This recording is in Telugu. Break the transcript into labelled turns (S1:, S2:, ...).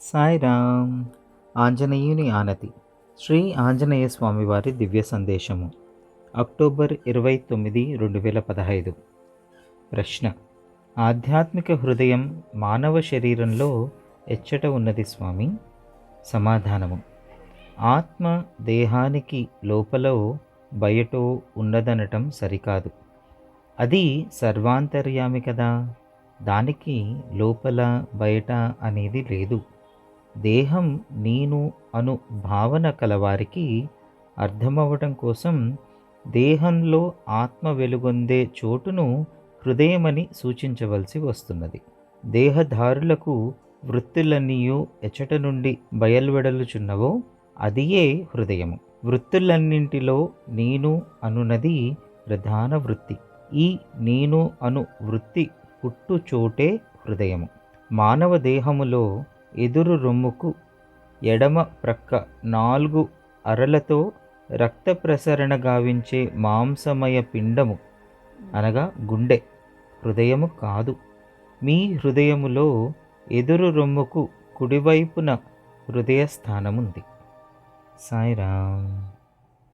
S1: సాయిరామ్. ఆంజనేయుని ఆనతి. శ్రీ ఆంజనేయ స్వామివారి దివ్య సందేశము. అక్టోబర్ ఇరవై తొమ్మిది రెండు వేల పదహైదు. ప్రశ్న. ఆధ్యాత్మిక హృదయం మానవ శరీరంలో ఎచ్చట ఉన్నది స్వామి? సమాధానము. ఆత్మ దేహానికి లోపల బయటో ఉన్నదనటం సరికాదు. అది సర్వాంతర్యామి కదా? దానికి లోపల బయట అనేది లేదు. దేహం నేను అను భావన కలవారికి అర్థమవ్వటం కోసం దేహంలో ఆత్మ వెలుగొందే చోటును హృదయమని సూచించవలసి వస్తున్నది. దేహదారులకు వృత్తులన్నీయు ఎచట నుండి బయల్వెడలుచున్నవో అదియే హృదయము. వృత్తులన్నింటిలో నేను అనునది ప్రధాన వృత్తి. ఈ నేను అను వృత్తి పుట్టు చోటే హృదయము. మానవ దేహములో ఎదురు రొమ్ముకు ఎడమ ప్రక్క నాలుగు అరలతో రక్త ప్రసరణ గావించే మాంసమయ పిండము అనగా గుండె హృదయము కాదు. మీ హృదయములో ఎదురు రొమ్ముకు కుడివైపున హృదయ స్థానముంది సాయిరామ్.